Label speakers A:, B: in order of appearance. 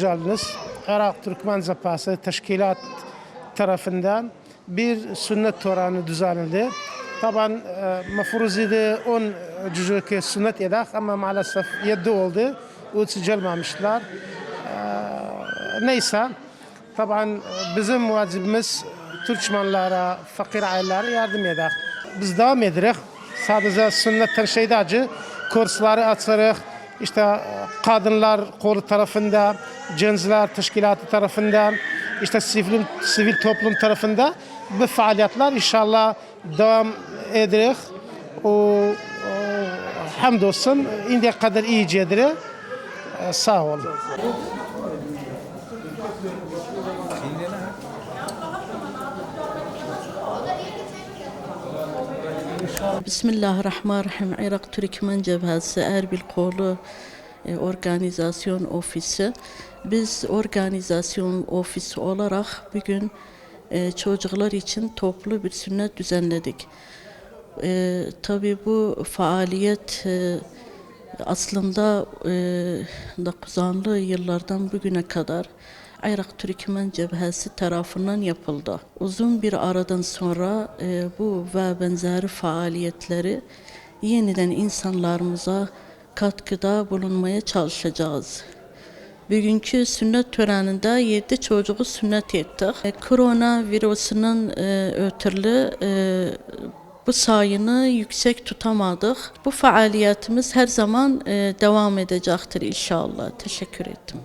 A: Geldiniz. Irak Türkmen Zapası Teşkilat tarafından bir sünnet törenı düzenlendi. Taban e, mefruziydi 10 cücük sünnet yedik ama maalesef 7 oldu. O için gelmemişler. E, neyse. Taban bizim vacibimiz Türkmenlere, fakir ailelere yardım edik. Biz devam edirik. Sadece sünnetten şeydacı kursları açarıq. İşte e, kadınlar kolu tarafında, gençler teşkilatı tarafından, işte sivil, sivil toplum tarafında bu faaliyetler inşallah devam edirik. O, o hamdolsun indiye kadar iyicedir. E, Sağ olun.
B: Bismillahirrahmanirrahim. Irak Türkmen Cebhası Erbil Kolu Organizasyon Ofisi. Biz organizasyon ofisi olarak bugün e, çocuklar için toplu bir sünnet düzenledik. E, tabii bu faaliyet e, aslında e, 90'lı yıllardan bugüne kadar Irak Türkmen Cebhesi tarafından yapıldı. Uzun bir aradan sonra e, bu ve benzeri faaliyetleri yeniden insanlarımıza katkıda bulunmaya çalışacağız. Bugünkü sünnet töreninde 7 çocuğu sünnet ettik. E, Korona virüsünün e, ötürü e, bu sayını yüksek tutamadık. Bu faaliyetimiz her zaman e, devam edecektir inşallah. Teşekkür ettim.